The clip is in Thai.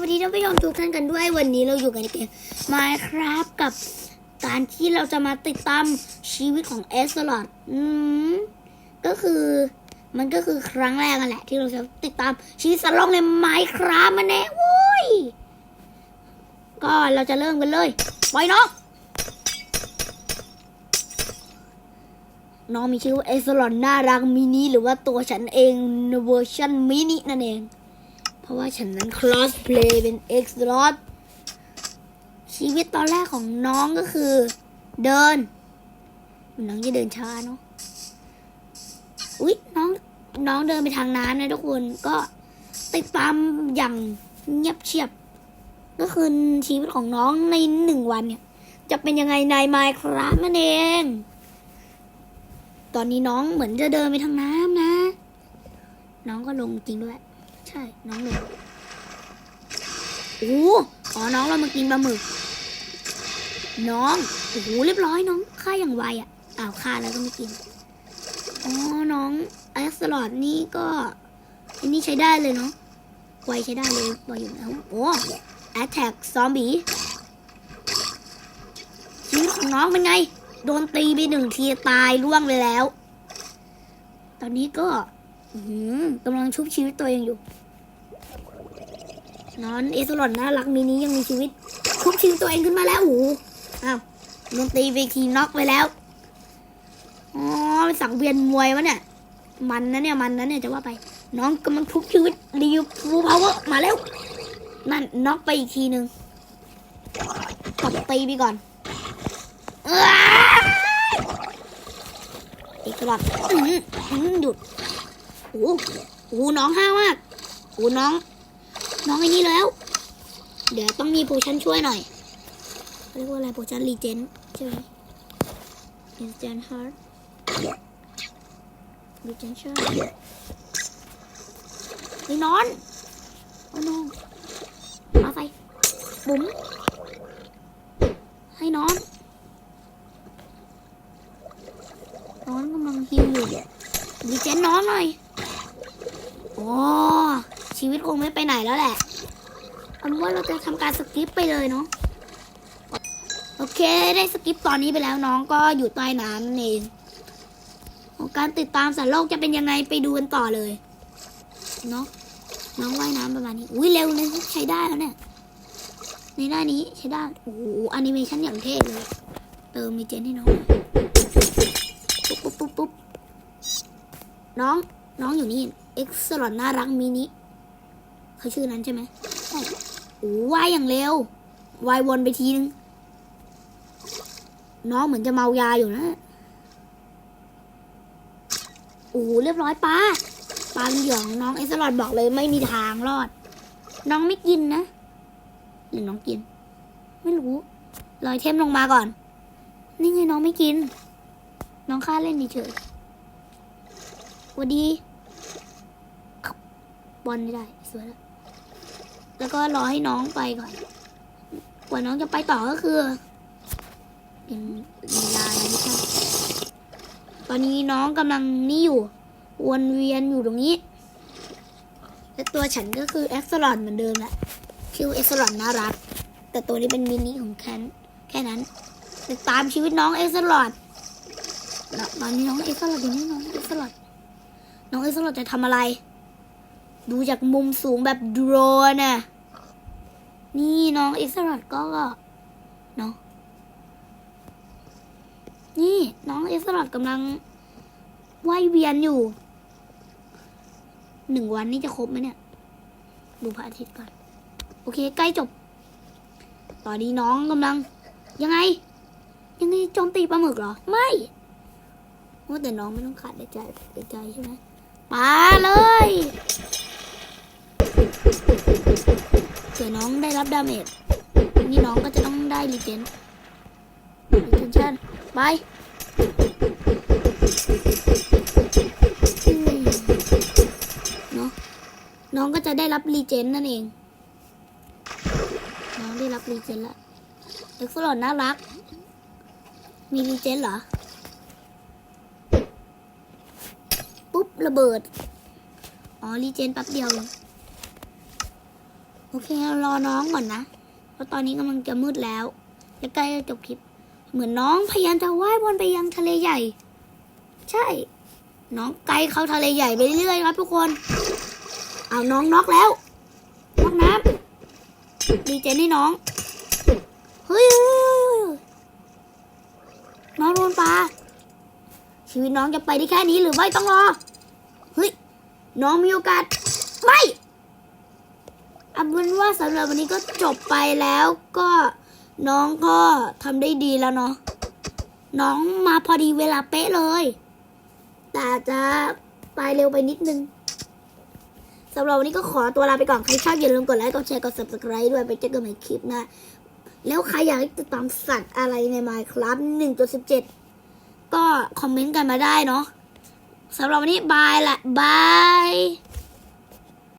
วัสดีท่านผู้ชมทุกท่านกันด้วยวันนี้เราอยู่กันในเกม Minecraft กับการที่เราจะมาติดตามชีวิตของเอสลอดอืมก็คือมันก็คือครั้งแรกนั่นแหละ ที่เราจะติดตามชีวิตสลองใน Minecraft มันแน่โว้ยก็เราจะเริ่มกันเลยปล่อยน้องน้องมีชื่อว่าเอสลอนน่ารักมินิหรือว่าตัวฉันเองเวอร์ชันมินินั่นเอง เพราะว่าฉันนั้นคลอสเพลย์เป็น X ลอ t ชีวิตตอนแรกของน้องก็คือ เดิน น้องจะเดินช้าเนาะอุ๊ยน้องน้องเดินไปทางน้ำนะทุกคนก็ติดตามอย่างเงียบเชียบ ก็คือชีวิตของน้องในหนึ่งวันเนี่ย จะเป็นยังไงในไมค์ครับนั่นเอง ตอนนี้น้องเหมือนจะเดินไปทางน้ำนะ น้องก็ลงจริงด้วย ช่น้องลงโอ้หอ๋อน้องเรามากินปลาหมึก น้องโอ้โหเรียบร้อยน้องฆ่าอย่างไวอะอ้าวฆ่าแล้วก็ไม่กินอ๋อน้องแอสลอดนี่ก็อันนี้ใช้ได้เลยเนาะไวใช้ได้เลยไวอยู่แล้วโอ้แอตแทกซอมบี้ชีวิตของน้องเป็นไง โดนตีไปหนึ่งทีตายร่วงเลยแล้ว ตอนนี้ก็หือกำลังชุบชีวิตตัวเองอยู่ นอนเอสลอนน่ารักมินี้ยังมีชีวิตชุบชีวิตตัวเองขึ้นมาแล้วโอ้โหอ้าวโดนตีไปทีน็อกไปแล้ว อ๋อสังเวียนมวยวะเนี่ย มันนะเนี่ยมันนะเนี่ยจะว่าไป น้องกำลังชุบชีวิตรีฟูพาวเวอร์มาแล้ว นั่นน็อกไปอีกทีหนึ่งตบตีไปก่อนเอ้ยเอกลอดอื้อหืออื้อหือหยุดโอ้โหโอ้โหน้องห้าวมากโอ้น้อง น้องไอ้นี่แล้ว เดี๋ยวต้องมีโพชั่นช่วยหน่อยเรียกว่าอะไรโพชั่นรีเจนใช่ไหมรีเจนฮาร์ดรีเจนชั่นไอ้นอนโอ้น้องมาใส่บุ๋มให้นอนนอนกำลังฮิวอยู่รีเจนนอนหน่อยโอ้ชีวิตคงไม่ไปไหนแล้วแหละ เอาเป็นว่าเราจะทำการสกิปไปเลยเนาะโอเคได้สกิปตอนนี้ไปแล้วน้องก็อยู่ใต้น้ำนั่นของการติดตามสัตว์โลกจะเป็นยังไงไปดูกันต่อเลยเนาะน้องว่ายน้ำประมาณนี้อุ้ยเร็วเลยใช้ได้แล้วเนี่ยในหน้านี้ใช้ได้โอ้โหแอนิเมชันอย่างเท่เลยเติมมีเจนให้น้องปุ๊บปุ๊บปุ๊บปุ๊บน้องน้องอยู่นี่เอ็กซ์ลอนน่ารักมินิเขาชื่อนั้นใช่ไหมใช่ โอ้ว่ายอย่างเร็วว่ายวนไปทีนึง น้องเหมือนจะเมายาอยู่นะ โอ้เรียบร้อยปลาปลาเหยื่อของน้องเอ็กซ์ลอนบอกเลยไม่มีทางรอด น้องไม่กินนะ หรือน้องกิน ไม่รู้ลอยเทมลงมาก่อน นี่ไงน้องไม่กิน น้องค่าเล่นเฉยสวัสดีบอลไม่ได้สวยแล้ว แล้วก็รอให้น้องไปก่อน กว่าน้องจะไปต่อก็คือเป็นลีลานะไม่ใช่ตอนนี้น้องกำลังนี่อยู่ วนเวียนอยู่ตรงนี้ และตัวฉันก็คือเอ็กซ์ลอนเหมือนเดิมแหละชื่อเอ็กซ์ลอนน่ารัก แต่ตัวนี้เป็นมินิของแคนแค่นั้นติดตามชีวิตน้องเอ็กซ์ลอนตอนนี้น้องเอ็กซ์ลอนอยู่นี่น้องเอ็กซ์ลอนน้องเอ็กซ์ลอนจะทำอะไร ดูจากมุมสูงแบบโดรนน่ะ นี่น้องอ็กซ์รอดก็เนาะนี่น้องอ็กซ์รอดกำลังว่ายเวียนอยู่ หนึ่งวันนี้จะครบไหมเนี่ย ดูพระอาทิตย์ก่อน โอเค ใกล้จบ ตอนนี้น้องกำลัง ยังไง ยังไงโจมตีปลาหมึกเหรอ ไม่ว่าแต่น้องไม่ต้องขาดใจใจใช่ไหมมาเลย เดี๋ยวน้องได้รับดาเมจนี่น้องก็จะต้องได้รีเจนรีเจนชั่นไปเนาะน้องก็จะได้รับรีเจนนั่นเอง น้องได้รับรีเจนแล้วเอ็กซ์ลอนน่ารัก มีรีเจนเหรอ ปุ๊บระเบิด อ๋อรีเจนแป๊บเดียวเอง เคเรารอน้องก่อนนะ เพราะตอนนี้กำลังจะมืดแล้วและใกล้จะจบคลิป เหมือนน้องพยายามจะว่ายวนไปยังทะเลใหญ่ ใช่ น้องไกลเข้าทะเลใหญ่ไปเรื่อยครับทุกคน เอาน้องน็อกแล้วน็อกน้ำดีเจนี่น้อง เฮ้ยเฮ้ยเฮ้ยเฮ้ยน้องโดนปลา ชีวิตน้องจะไปได้แค่นี้หรือไม่ต้องรอ เฮ้ย น้องมีโอกาส ไม่ เอาเป็นว่าสำหรับวันนี้ก็จบไปแล้วก็น้องก็ทำได้ดีแล้วเนาะน้องมาพอดีเวลาเป๊ะเลย แต่จะไปเร็วไปนิดนึงสำหรับวันนี้ก็ขอตัวลาไปก่อน ใครชอบอย่าลืมกดไลค์ กดแชร์ กด subscribe ด้วยไปเจอกันใหม่คลิปหนะแล้วใครอยากติดตามสัตว์อะไรใน Minecraft 1.17 ก็คอมเมนต์กันมาได้เนาะสำหรับวันนี้บายละบาย